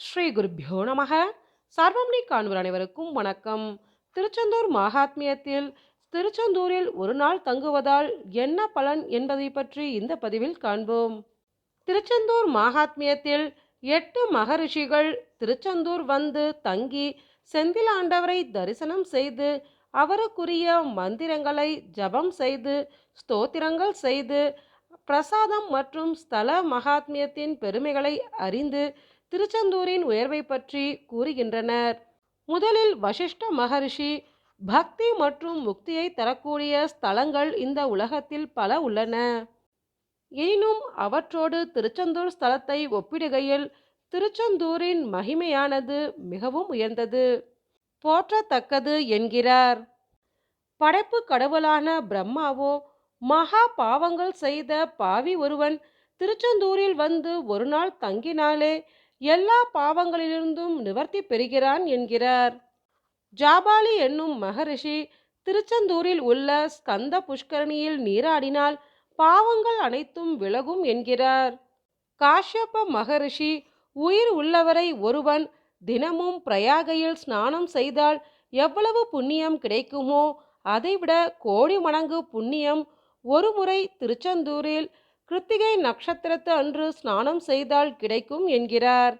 ஸ்ரீ குருப்பியோ நமக. சர்வம்னி காண்பர் அனைவருக்கும் வணக்கம். திருச்செந்தூர் மகாத்மியத்தில் திருச்செந்தூரில் ஒரு நாள் தங்குவதால் என்ன பலன் என்பதை பற்றி இந்த பதிவில் காண்போம். திருச்செந்தூர் மகாத்மியத்தில் எட்டு மகரிஷிகள் திருச்செந்தூர் வந்து தங்கி செந்திலாண்டவரை தரிசனம் செய்து அவருக்குரிய மந்திரங்களை ஜபம் செய்து ஸ்தோத்திரங்கள் செய்து பிரசாதம் மற்றும் ஸ்தல மகாத்மியத்தின் பெருமைகளை அறிந்து திருச்செந்தூரின் உயர்வை பற்றி கூறுகின்றனர். முதலில் வசிஷ்ட மகரிஷி பக்தி மற்றும் முக்தியை தரக்கூடிய ஸ்தலங்கள் இந்த உலகத்தில் பல உள்ளன. எனினும் அவற்றோடு திருச்செந்தூர் ஸ்தலத்தை ஒப்பிடுகையில் திருச்செந்தூரின் மகிமையானது மிகவும் உயர்ந்தது. போற்றத்தக்கது என்கிறார். படைப்பு கடவுளான பிரம்மாவோ மகா பாவங்கள் செய்த பாவி ஒருவன் திருச்செந்தூரில் வந்து ஒரு நாள் தங்கினாலே எல்லா பாவங்களிலிருந்தும் நிவர்த்தி பெறுகிறான் என்கிறார். ஜாபாலி என்னும் மகரிஷி திருச்செந்தூரில் உள்ள ஸ்கந்த புஷ்கரணியில் நீராடினால் பாவங்கள் அனைத்தும் விலகும் என்கிறார். காஷ்யப்ப மகரிஷி உயிர் உள்ளவரை ஒருவன் தினமும் பிரயாகையில் ஸ்நானம் செய்தால் எவ்வளவு புண்ணியம் கிடைக்குமோ அதைவிட கோடி மடங்கு புண்ணியம் ஒருமுறை திருச்செந்தூரில் கிருத்திகை நட்சத்திரத்து அன்று ஸ்நானம் செய்தால் கிடைக்கும் என்கிறார்.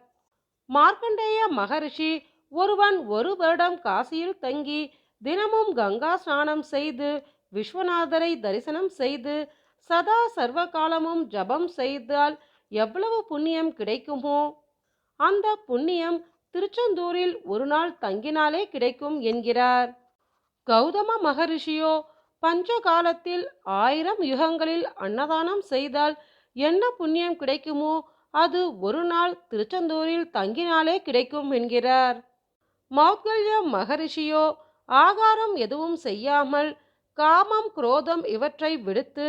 மார்க்கண்டேய மகரிஷி ஒருவன் ஒரு வருடம் காசியில் தங்கி தினமும் கங்கா ஸ்நானம் செய்து விஸ்வநாதரை தரிசனம் செய்து சதா சர்வ காலமும் ஜபம் செய்தால் எவ்வளவு புண்ணியம் கிடைக்குமோ? அந்த புண்ணியம் திருச்செந்தூரில் ஒரு நாள் தங்கினாலே கிடைக்கும் என்கிறார். கௌதம மகரிஷியோ பஞ்ச காலத்தில் ஆயிரம் யுகங்களில் அன்னதானம் செய்தால் என்ன புண்ணியம் கிடைக்குமோ அது ஒரு நாள் திருச்செந்தூரில் தங்கினாலே கிடைக்கும் என்கிறார். மௌத்கல்ய மகரிஷியோ ஆகாரம் எதுவும் செய்யாமல் காமம் குரோதம் இவற்றை விடுத்து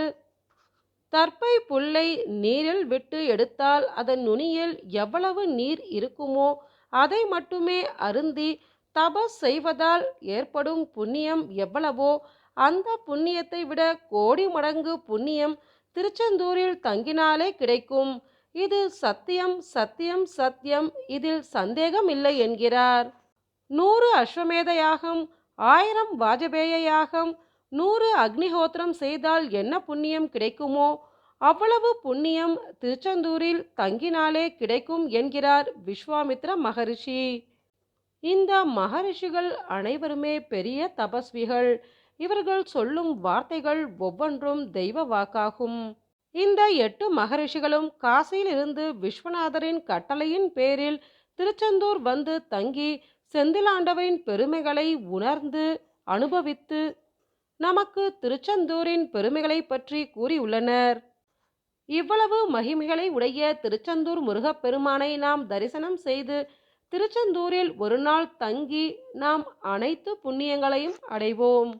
தற்பை புல்லை நீரில் விட்டு எடுத்தால் அதன் நுனியில் எவ்வளவு நீர் இருக்குமோ அதை மட்டுமே அருந்தி தபஸ் செய்வதால் ஏற்படும் புண்ணியம் எவ்வளவோ அந்த புண்ணியத்தை விட கோடி மடங்கு புண்ணியம் திருச்செந்தூரில் தங்கினாலே கிடைக்கும். இது சத்தியம் சத்தியம் சத்தியம் இதில் சந்தேகம் இல்லை என்கிறார். நூறு அஸ்வமேத யாகம் ஆயிரம் வாஜபேய யாகம் நூறு அக்னிஹோத்திரம் செய்தால் என்ன புண்ணியம் கிடைக்குமோ அவ்வளவு புண்ணியம் திருச்செந்தூரில் தங்கினாலே கிடைக்கும் என்கிறார் விஸ்வாமித்ர மகரிஷி. இந்த மகரிஷிகள் அனைவருமே பெரிய தபஸ்விகள். இவர்கள் சொல்லும் வார்த்தைகள் ஒவ்வொன்றும் தெய்வ வாக்காகும். இந்த எட்டு மகரிஷிகளும் காசியிலிருந்து விஸ்வநாதரின் கட்டளையின் பேரில் திருச்செந்தூர் வந்து தங்கி செந்திலாண்டவரின் பெருமைகளை உணர்ந்து அனுபவித்து நமக்கு திருச்செந்தூரின் பெருமைகளை பற்றி கூறியுள்ளனர். இவ்வளவு மகிமைகளை உடைய திருச்செந்தூர் முருகப்பெருமானை நாம் தரிசனம் செய்து திருச்செந்தூரில் ஒரு நாள் தங்கி நாம் அனைத்து புண்ணியங்களையும் அடைவோம்.